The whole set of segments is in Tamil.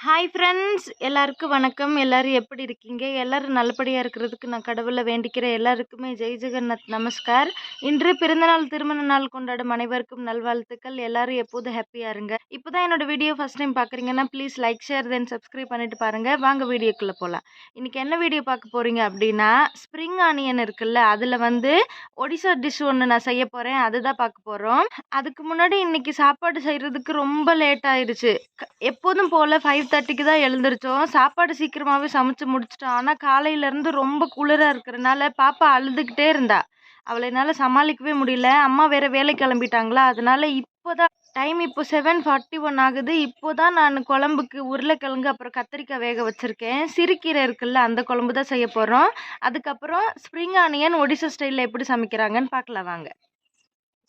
ஹாய் ஃப்ரெண்ட்ஸ் எல்லாருக்கும் வணக்கம். எல்லாரும் எப்படி இருக்கீங்க? எல்லாரும் நல்லபடியாக இருக்கிறதுக்கு நான் கடவுளை வேண்டிக்கிறேன். எல்லாருக்குமே ஜெய் ஜெகநாத் நமஸ்கார். இன்று பிறந்தநாள் திருமண நாள் கொண்டாடும் அனைவருக்கும் நல்வாழ்த்துக்கள். எல்லாரும் எப்போதும் ஹாப்பியாக இருங்க. இப்போ தான் என்னோடய வீடியோ ஃபஸ்ட் டைம் பார்க்குறீங்கன்னா please like share then subscribe பண்ணிட்டு பாருங்கள் வாங்க வீடியோக்குள்ளே போகலாம் இன்றைக்கி என்ன வீடியோ பார்க்க போகிறீங்க அப்படின்னா ஸ்ப்ரிங் ஆனியன் இருக்குல்ல அதில் வந்து ஒடிசா டிஷ் ஒன்று நான் செய்ய போகிறேன் அதுதான் பார்க்க போகிறோம் அதுக்கு முன்னாடி இன்றைக்கி சாப்பாடு செய்கிறதுக்கு ரொம்ப லேட் ஆயிடுச்சு க- எப்போதும் போல் ஃபைவ் தேர்ட்டிக்கு தான் எழுந்திரிச்சோம். சாப்பாடு சீக்கிரமாகவே சமைச்சு முடிச்சிட்டோம். ஆனால் காலையிலேருந்து ரொம்ப குளிராக இருக்கிறனால பாப்பா அழுதுகிட்டே இருந்தா. அவளை என்னால் சமாளிக்கவே முடியல. அம்மா வேற வேலை கிளம்பிட்டாங்களா? அதனால இப்போதான் டைம் இப்போ செவன் ஃபார்ட்டி ஒன் ஆகுது. இப்போ தான் நான் குழம்புக்கு உருளைக்கிழங்கு அப்புறம் கத்திரிக்காய் வேக வச்சுருக்கேன். சிறுக்கீரை இருக்குல்ல அந்த குழம்பு தான் செய்ய போகிறோம் அதுக்கப்புறம் ஸ்ப்ரிங் ஆனியன் ஒடிசா ஸ்டைலில் எப்படி சமைக்கிறாங்கன்னு பார்க்கலாம். வாங்க.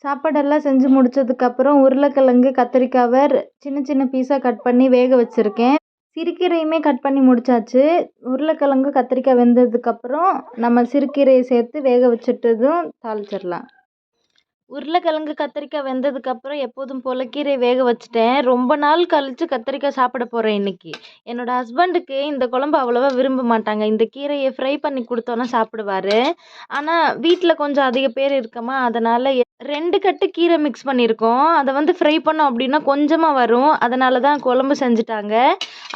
சாப்பாடெல்லாம் செஞ்சு முடிச்சதுக்கப்புறம் உருளைக்கிழங்கு கத்திரிக்காவை சின்ன சின்ன பீஸாக கட் பண்ணி வேக வச்சுருக்கேன். சிறுகீரையுமே கட் பண்ணி முடிச்சாச்சு. உருளைக்கிழங்கு கத்திரிக்காய் வெந்ததுக்கப்புறம் நம்ம சிறுகீரையை சேர்த்து வேக வச்சுட்டதும் தாளிச்சிடலாம். உருளைக்கிழங்கு கத்திரிக்காய் வெந்ததுக்கப்புறம் எப்போதும் போல் கீரை வேக வச்சுட்டேன். ரொம்ப நாள் கழித்து கத்திரிக்காய் சாப்பிட போகிறேன் இன்றைக்கி என்னோட ஹஸ்பண்டுக்கு இந்த குழம்பு அவ்வளோவா விரும்ப மாட்டாங்க. இந்த கீரையை ஃப்ரை பண்ணி கொடுத்தோன்னா சாப்பிடுவாரு. ஆனால் வீட்டில் கொஞ்சம் அதிக பேர் இருக்கமா அதனால் ரெண்டு கட்டு கீரை மிக்ஸ் பண்ணியிருக்கோம். அதை வந்து ஃப்ரை பண்ணோம் அப்படின்னா கொஞ்சமாக வரும். அதனால தான் குழம்பு செஞ்சுட்டாங்க.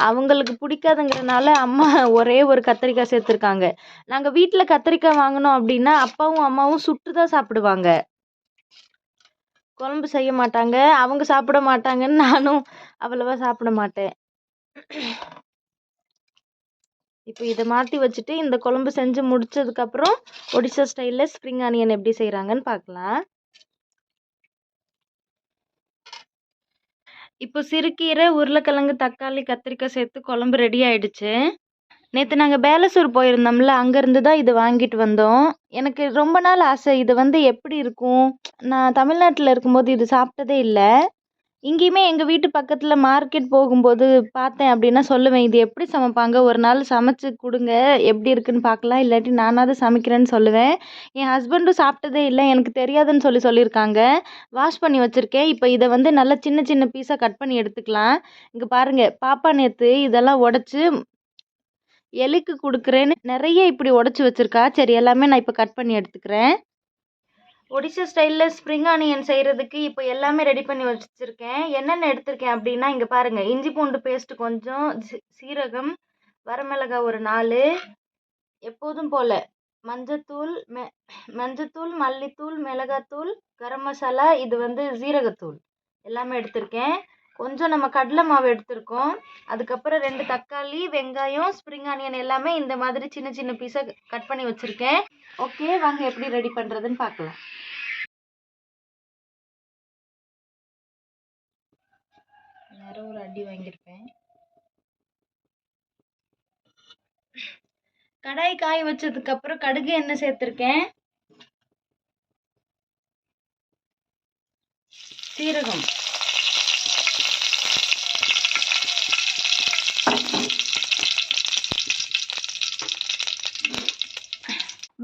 அவங்களுக்கு பிடிக்காதுங்கிறனால அம்மா ஒரே ஒரு கத்திரிக்காய் சேர்த்துருக்காங்க. நாங்கள் வீட்டில் கத்திரிக்காய் வாங்கினோம் அப்படின்னா அப்பாவும் அம்மாவும் சுட்டு தான் சாப்பிடுவாங்க. குழம்பு செய்ய மாட்டாங்க. அவங்க சாப்பிட மாட்டாங்கன்னு நானும் அவ்வளவா சாப்பிட மாட்டேன். இப்போ இதை மாற்றி வச்சுட்டு இந்த குழம்பு செஞ்சு முடிச்சதுக்கப்புறம் ஒடிசா ஸ்டைலில் ஸ்ப்ரிங் ஆனியன் எப்படி செய்கிறாங்கன்னு பார்க்கலாம் இப்போ சிறுக்கீரை உருளைக்கிழங்கு தக்காளி கத்திரிக்காய் சேர்த்து குழம்பு ரெடி ஆயிடுச்சு. நேற்று நாங்கள் பேலசூர் போயிருந்தோம்ல அங்கேருந்து தான் இது வாங்கிட்டு வந்தோம். எனக்கு ரொம்ப நாள் ஆசை இது வந்து எப்படி இருக்கும்? நான் தமிழ்நாட்டில் இருக்கும்போது இது சாப்பிட்டதே இல்லை. இங்கேயுமே எங்கள் வீட்டு பக்கத்தில் மார்க்கெட் போகும்போது பார்த்தேன் அப்படின்னா சொல்லுவேன் இது எப்படி சமைப்பாங்க? ஒரு நாள் சமைச்சு கொடுங்க. எப்படி இருக்குன்னு பார்க்கலாம். இல்லாட்டி நானாவது சமைக்கிறேன்னு சொல்லுவேன். என் ஹஸ்பண்டும் சாப்பிட்டதே இல்லை. எனக்கு தெரியாதுன்னு சொல்லி சொல்லியிருக்காங்க. வாஷ் பண்ணி வச்சுருக்கேன். இப்போ இதை வந்து நல்லா சின்ன சின்ன பீஸாக கட் பண்ணி எடுத்துக்கலாம். இங்கே பாருங்கள் பாப்பா நேற்று இதெல்லாம் உடச்சி எலிக்கு கொடுக்குறேன்னு நிறைய இப்படி உடச்சி வச்சிருக்கா. சரி எல்லாமே நான் இப்போ கட் பண்ணி எடுத்துக்கிறேன். ஒடிசா ஸ்டைலில் ஸ்ப்ரிங் ஆனியன் செய்கிறதுக்கு இப்போ எல்லாமே ரெடி பண்ணி வச்சுருக்கேன். என்னென்ன எடுத்திருக்கேன் அப்படின்னா இங்கே பாருங்கள் இஞ்சி பூண்டு பேஸ்ட்டு கொஞ்சம் சீ- சீரகம் வரமிளகாய் ஒரு நாலு எப்போதும் போல் மஞ்சத்தூள் மெ மஞ்சத்தூள் மல்லித்தூள் மிளகாத்தூள் கரம் மசாலா இது வந்து ஜீரகத்தூள் எல்லாமே எடுத்திருக்கேன். கொஞ்சம் நம்ம கடலை மாவு எடுத்திருக்கோம். அதுக்கப்புறம் ரெண்டு தக்காளி வெங்காயம் ஸ்ப்ரிங் ஆனியன் எல்லாமே இந்த மாதிரி சின்ன சின்ன பீஸாக கட் பண்ணி வச்சுருக்கேன். ஓகே வாங்க எப்படி ரெடி பண்ணுறதுன்னு பார்க்கலாம். நேரம் ஒரு அடி வாங்கியிருப்பேன். கடாய் காய வச்சதுக்கப்புறம் கடுகு எண்ணெய் சேர்த்துருக்கேன். சீரகம்.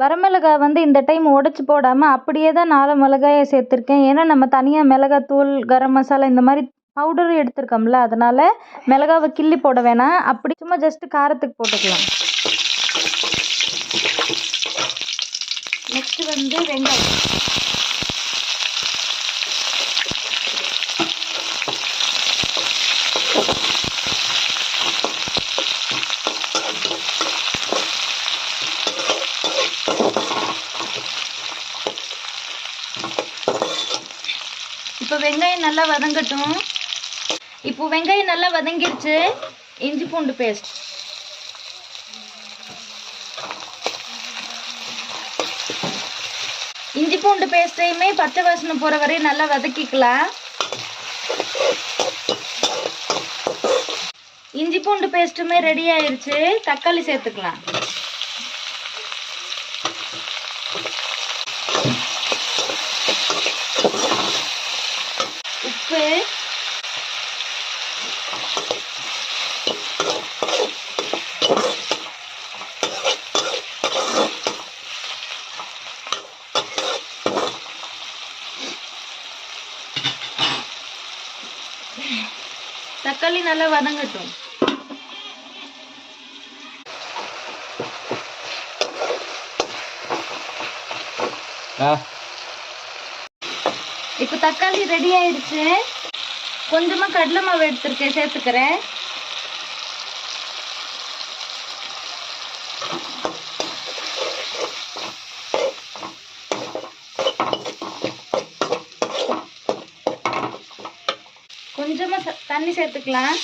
வரமிளகாய் வந்து இந்த டைம் உடச்சி போடாமல் அப்படியே தான் நாலு மிளகாயை சேர்த்துருக்கேன். ஏன்னா நம்ம தனியாக மிளகாத்தூள் கரம் மசாலா இந்த மாதிரி பவுடரும் எடுத்திருக்கோம்ல அதனால் மிளகாவை கிள்ளி போட வேணாம். அப்படி சும்மா ஜஸ்ட்டு காரத்துக்கு போட்டுக்கலாம். நெக்ஸ்ட்டு வந்து வெங்காயம் இப்போ வெங்காயம் நல்லா வதங்கட்டும். இப்போ வெங்காயம் நல்லா வதங்கிருச்சு. இஞ்சி பூண்டு பேஸ்ட் இஞ்சி பூண்டு பேஸ்ட்டையுமே பச்சை வாசனை போகிற வரையும் நல்லா வதக்கிக்கலாம். இஞ்சி பூண்டு பேஸ்ட்டுமே ரெடி ஆயிடுச்சு தக்காளி சேர்த்துக்கலாம். உப்பு தக்காளி நல்லா வதங்கட்டும். ஆ. இப்போ தக்காளி ரெடி ஆயிடுச்சு. கொஞ்சமாக கடலை மாவு எடுத்துருக்கேன் சேர்த்துக்கிறேன். கொஞ்சமாக ச- தண்ணி சேர்த்துக்கலாம்.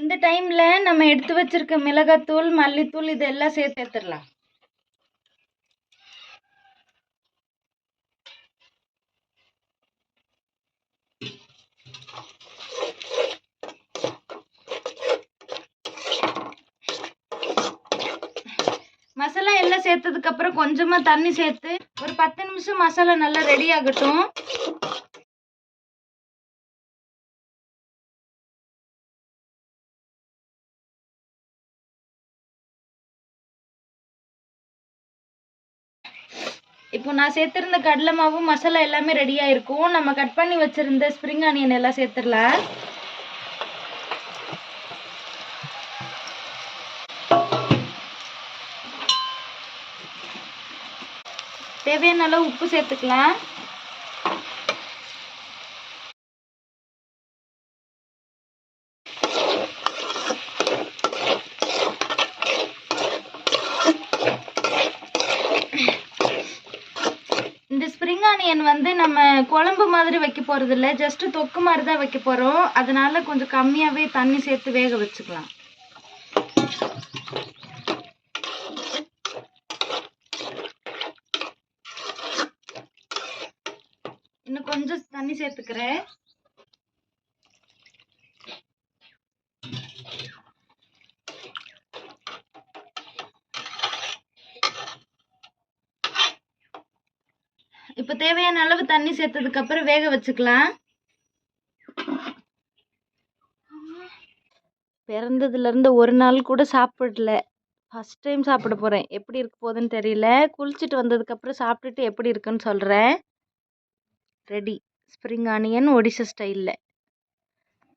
இந்த டைம்ல நம்ம எடுத்து வச்சிருக்க மிளகாத்தூள் மல்லித்தூள் இதெல்லாம் சேர்த்து எடுத்துடலாம். மசாலா எல்லாம் சேர்த்ததுக்கு அப்புறம் கொஞ்சமா தண்ணி சேர்த்து ஒரு பத்து நிமிஷம் மசாலா நல்லா ரெடி ஆகட்டும். இப்போ நான் சேர்த்துருந்த கடலை மாவும் மசாலா எல்லாமே ரெடியா இருக்கும் நம்ம கட் பண்ணி வச்சுருந்த ஸ்ப்ரிங் ஆனியன் எல்லாம் சேர்த்துடலாம் தேவையான அளவு உப்பு சேர்த்துக்கலாம் இந்த ஸ்ப்ரிங் ஆனியன் வந்து நம்ம குழம்பு மாதிரி வைக்க போகிறது இல்லை ஜஸ்ட்டு தொக்கு மாதிரி தான் வைக்க போகிறோம் அதனால் கொஞ்சம் கம்மியாகவே தண்ணி சேர்த்து வேக வச்சுக்கலாம். இன்னும் கொஞ்சம் தண்ணி சேர்த்துக்கிறேன். இப்போ தேவையான அளவு தண்ணி சேர்த்ததுக்கு அப்புறம் வேக வச்சுக்கலாம். பிறந்ததுல இருந்து ஒரு நாள் கூட சாப்பிடல. ஃபஸ்ட் டைம் சாப்பிட போறேன். எப்படி இருக்க போகுதுன்னு தெரியல. குளிச்சுட்டு வந்ததுக்கு அப்புறம் சாப்பிட்டுட்டு எப்படி இருக்குன்னு சொல்றேன். ரெடி ஸ்ப்ரிங் ஆனியன் ஒடிசா ஸ்டைலில்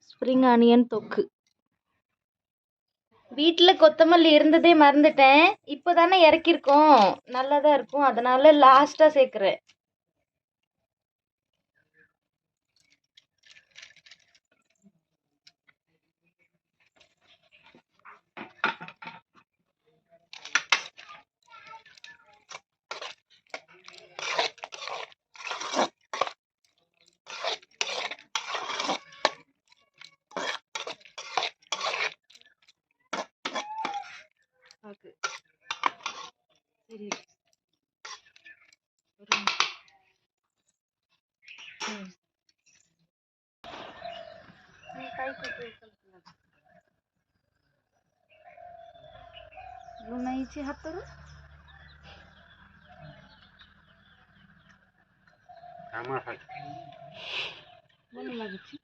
ஸ்ப்ரிங் ஆனியன் தொக்கு. வீட்டில் கொத்தமல்லி இருந்ததே மறந்துட்டேன். இப்போ தானே இறக்கிருக்கோம் நல்லா தான் இருக்கும். அதனால லாஸ்ட்டாக சேர்க்குறேன் ஓகே சரி ஒரு நிமிஷம். ம். ଲୁନାଇଛି ହାତରୁ ଭଲ ଲାଗୁଛି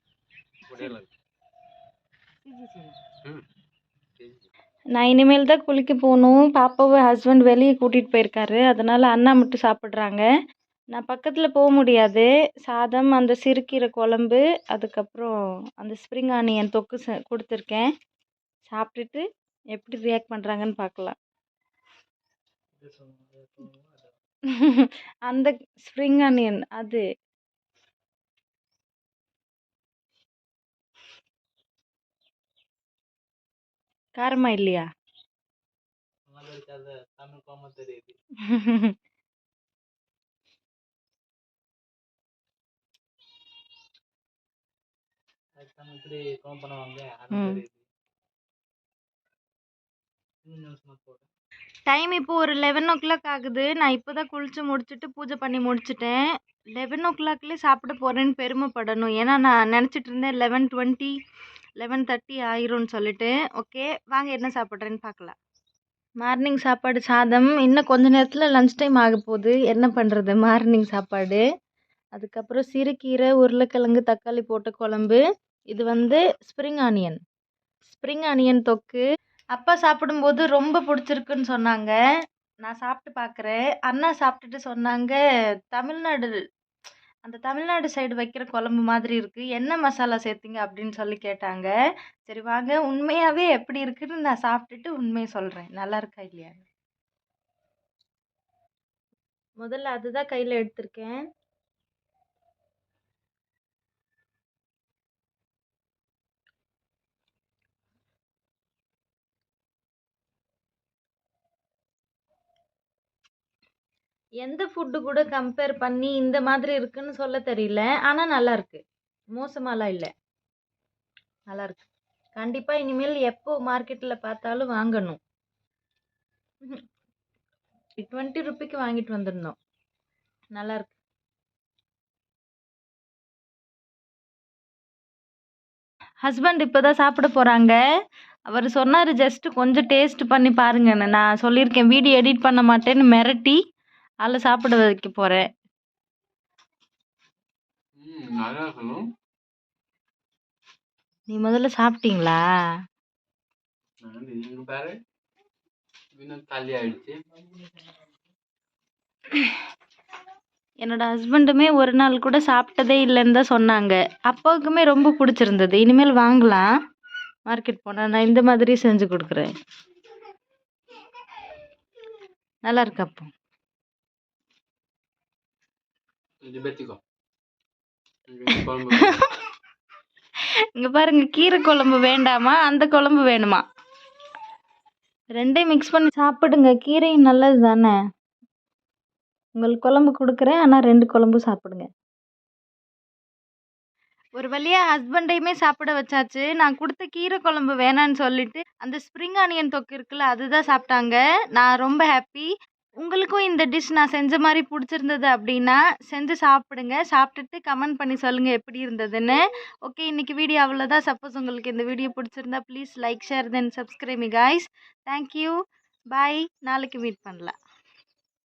நான் இனிமேல் தான் குளிக்க போகணும். பாப்பாவை ஹஸ்பண்ட் வெளியே கூட்டிகிட்டு போயிருக்காரு. அதனால் அண்ணா மட்டும் சாப்பிட்றாங்க. நான் பக்கத்தில் போக முடியாது. சாதம் அந்த சிறுக்கீரை குழம்பு அதுக்கப்புறம் அந்த ஸ்ப்ரிங் ஆனியன் தொக்கு செ- கொடுத்துருக்கேன். சாப்பிட்டுட்டு எப்படி ரியாக்ட் பண்ணுறாங்கன்னு பார்க்கலாம் அந்த ஸ்ப்ரிங் ஆனியன் அது. காரமா இல்லையா? தமிழ் இப்படி கோம் பண்ணுவாங்க? இன்னும் நிமிஷமா போடு டைம் இப்போ ஒரு லெவன் ஓ கிளாக் ஆகுது. நான் இப்போ தான் குளிச்சு முடிச்சுட்டு பூஜை பண்ணி முடிச்சிட்டேன். லெவன் ஓ கிளாக்லேயே சாப்பிட போகிறேன்னு பெருமைப்படணும். ஏன்னா நான் நினச்சிட்டு இருந்தேன் லெவன் டுவெண்ட்டி லெவன் தேர்ட்டி ஆயிரும்னு சொல்லிட்டு. ஓகே வாங்க என்ன சாப்பிட்றேன்னு பார்க்கலாம். மார்னிங் சாப்பாடு சாதம். இன்னும் கொஞ்ச நேரத்தில் லஞ்ச் டைம் ஆக போகுது. என்ன பண்ணுறது மார்னிங் சாப்பாடு. அதுக்கப்புறம் சிறுகீரை உருளைக்கிழங்கு தக்காளி போட்ட குழம்பு. இது வந்து ஸ்ப்ரிங் ஆனியன் ஸ்ப்ரிங் ஆனியன் தொக்கு. அப்பா சாப்பிடும்போது ரொம்ப பிடிச்சிருக்குன்னு சொன்னாங்க. நான் சாப்பிட்டு பார்க்குறேன் அண்ணா சாப்பிட்டுட்டு சொன்னாங்க தமிழ்நாடு அந்த தமிழ்நாடு சைடு வைக்கிற குழம்பு மாதிரி இருக்குது என்ன மசாலா சேர்த்திங்க? அப்படின்னு சொல்லி கேட்டாங்க. சரி வாங்க உண்மையாகவே எப்படி இருக்குன்னு நான் சாப்பிட்டுட்டு உண்மையை சொல்கிறேன் நல்லா இருக்கா இல்லையா? முதல்ல அதுதான் கையில் எடுத்திருக்கேன். எந்த ஃபுட்டு கூட கம்பேர் பண்ணி இந்த மாதிரி இருக்குன்னு சொல்ல தெரியல. ஆனால் நல்லா இருக்கு. மோசமாலாம் இல்லை. நல்லா இருக்கு. கண்டிப்பாக இனிமேல் எப்போ மார்க்கெட்டில் பார்த்தாலும் வாங்கணும். டுவெண்ட்டி ருபிக்கு வாங்கிட்டு வந்திருந்தோம். நல்லா இருக்கு. ஹஸ்பண்ட் இப்போ தான் சாப்பிட போகிறாங்க அவர் சொன்னார் ஜஸ்ட் கொஞ்சம் டேஸ்ட் பண்ணி பாருங்கன்னு. நான் சொல்லியிருக்கேன் வீடியோ எடிட் பண்ண மாட்டேன்னு மிரட்டி அதில் சாப்பிட வைக்க இருக்கணும். நீ முதல்ல சாப்பிட்டீங்களா? என்னோட ஹஸ்பண்டுமே ஒரு நாள் கூட சாப்பிட்டதே இல்லைன்னு தான் சொன்னாங்க. அப்பாவுக்குமே ரொம்ப பிடிச்சிருந்தது. இனிமேல் வாங்கலாம். மார்க்கெட் போனால் நான் இந்த மாதிரி செஞ்சு கொடுக்குறேன். நல்லா இருக்கு அப்போ? இது இங்க இங்கே பாருங்க கீரை குழம்பு வேண்டாமா? அந்த குழம்பு வேணுமா? ரெண்டையும் மிக்ஸ் பண்ணி சாப்பிடுங்க. கீரையும் நல்லது தானே உங்களுக்கு குழம்பு கொடுக்குறேன் ஆனால் ரெண்டு குழம்பு சாப்பிடுங்க. ஒரு வழியாக ஹஸ்பண்டையுமே சாப்பிட வச்சாச்சு. நான் கொடுத்த கீரை குழம்பு வேணான்னு சொல்லிட்டு அந்த ஸ்ப்ரிங் ஆனியன் தொக்கு இருக்குல்ல அதுதான் சாப்பிட்டாங்க. நான் ரொம்ப ஹாப்பி உங்களுக்கும் இந்த டிஷ் நான் செஞ்ச மாதிரி பிடிச்சிருந்தது அப்படின்னா செஞ்சு சாப்பிடுங்க. சாப்பிட்டுட்டு கமெண்ட் பண்ணி சொல்லுங்கள் எப்படி இருந்ததுன்னு. ஓகே இன்னைக்கு வீடியோ அவ்வளோதான் சப்போஸ் உங்களுக்கு இந்த வீடியோ பிடிச்சிருந்தா please like share then subscribe guys thank you bye நாளைக்கு மீட் பண்ணலாம்.